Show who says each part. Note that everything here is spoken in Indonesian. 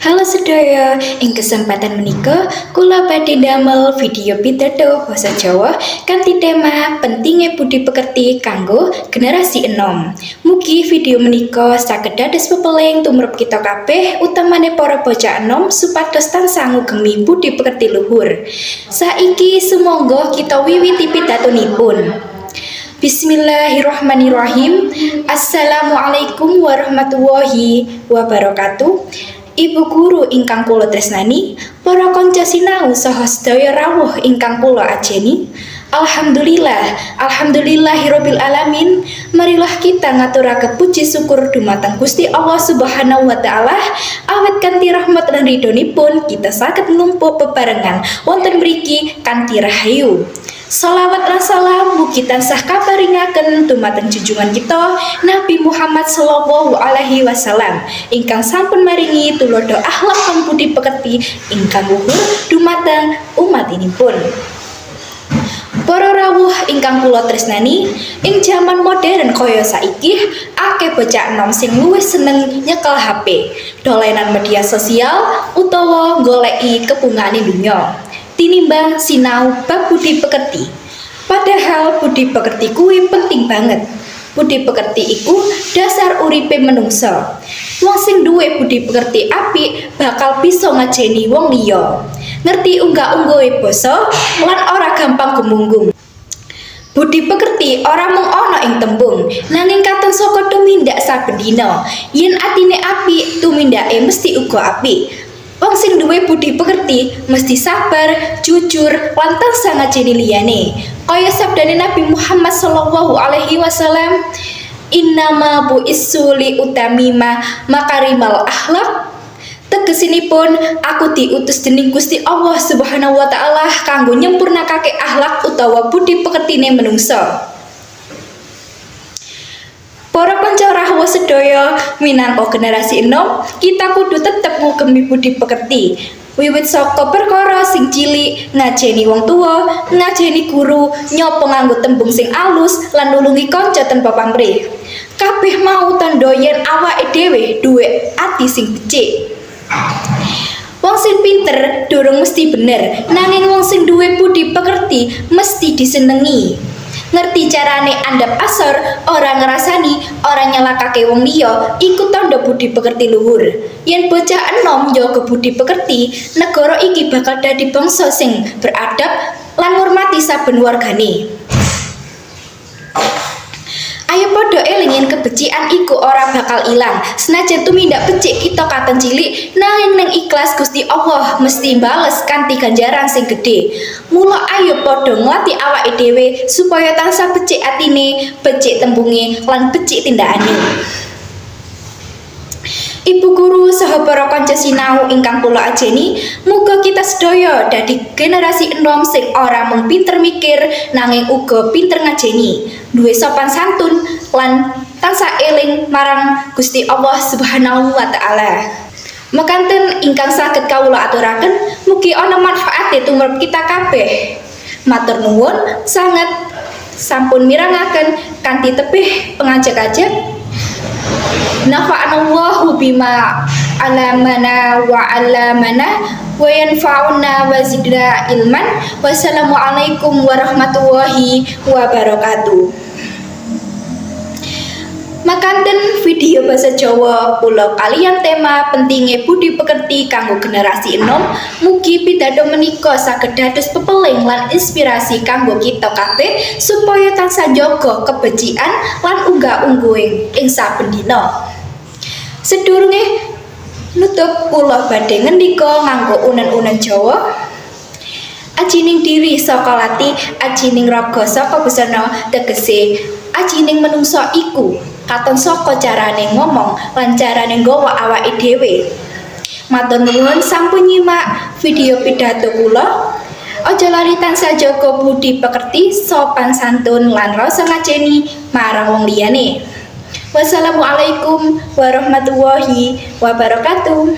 Speaker 1: Halo sedaya, ing kesempatan menika kula badhe damel video pitato basa Jawa kanthi tema pentingnya budi pekerti kanggo generasi enom. Mugi video menika saged dados pepeling tumrap kita kabeh utamane para bocah enom supados tansah ngugemi budi pekerti luhur. Saiki sumangga kita wiwiti pitatonipun. Bismillahirrahmanirrahim. Assalamualaikum warahmatullahi wabarakatuh. Ibu guru ingkang kula tresnani, para kanca sinau saha sedaya rawuh ingkang kula ajeni. Alhamdulillah, alhamdulillahirabbil alamin. Marilah kita ngaturake puji syukur dumateng Gusti Allah Subhanahu wa taala. Awet kanthi rahmat lan ridhonipun kita saged numpuk bebarengan wonten mriki kanthi rahayu. Salawat dan salam mugi tansah kabaringaken dumateng junjungan kita Nabi Muhammad sallallahu alaihi wasallam ingkang sampun maringi tulodo akhlak lan budi pekerti ingkang luhur dumateng umat ini pun. Para rawuh ingkang kula tresnani, ing jaman modern kaya saiki, akeh bocah enom sing luwih seneng nyekel HP, dolenan media sosial utawa goleki kebungane dunya tinimbang sinau bab budi pekerti. Padahal budi pekerti kuwi penting banget. Budi pekerti iku dasar uripe menungso. Wong sing duwe budi pekerti apik bakal bisa ngajeni wong liya. Ngerti unggah-ungguhe basa lan ora gampang gumunggung. Budi pekerti ora mung ana ing tembung, nanging katon saka tumindak saben dina. Yen atine apik, tumindake mesti uga apik. Wong sing duwe budi pekerti mesti sabar, jujur, lantas sangat jadi liyane. Kaya sabdane Nabi Muhammad sallallahu alaihi wasallam, "Innama bu isuli utamima makarimal akhlak." Tegesinipun aku diutus dening Gusti Allah Subhanahu wa taala kanggo nyempurnakake akhlak utawa budi pekertine menungso. Para kanca rahwa sedaya minangka generasi enom, kita kudu tetep ngugemi budi pekerti. Wiwit saka perkara sing cilik, ngajeni wong tua, ngajeni guru, nyopo nganggo tembung sing alus lan nulungi kanca tanpa pamrih. Kabeh mau tandha yen awake dhewe duwe ati sing becik. Wong sing pinter durung mesti bener, nanging wong sing duwe budi pekerti mesti disenengi ngerti carane andap asor orang ngerasani orang nyelakake wong liya iku tanda budi pekerti luhur. Yen bocah enom njaga budi pekerti negara iki bakal dadi bangsa sing beradab lan ngurmati saben wargane kebecikan iku ora bakal ilang. Senajan tumindak becik kita katon cilik, nanging neng ikhlas Gusti Allah mesti bales kanthi ganjaran sing gede. Mula ayo podo nglatih awake dhewe supaya tansah becik atine, becik tembunge, lan becik tindakane. Ibu guru saha para kanca sinau ingkang kula ajeni, muga kita sedaya dadi generasi enom sing ora mung pinter mikir nanging uga pinter ngajeni, duwe sopan santun lan tansah eling marang Gusti Allah Subhanahu wa taala. Mekanten ingkang saged kawula aturaken, mugi ana manfaate tumrap kita kabeh. Matur nuwun sangat sampun mirangaken kanthi tebih pengajak-ajak nafa'anallahu bima alamana wa alamana wa yanfa'una wa zidna ilman wassalamualaikum warahmatullahi wabarakatuh Makanten video bahasa Jawa pulau kalian tema pentingnya budi pekerti kanggo generasi enom mugi pidado menika saged dados pepeling lan inspirasi kanggo kita kabeh supaya tansah jaga kebecikan lan unggah-ungguhing ing saben dina. Sedurunge nutup kula badhe ngendika nganggo unen-unen Jawa ajining diri saka lati ajining raga saka busana tegese ajining menungso iku katon saka carane ngomong lan carane nggawa awake dhewe matur nuwun sampun nyimak video pidato kula Ojo lali tansah jaga budi pekerti, sopan santun lan rasa ngajeni marang wong liyane. Wassalamualaikum warahmatullahi wabarakatuh.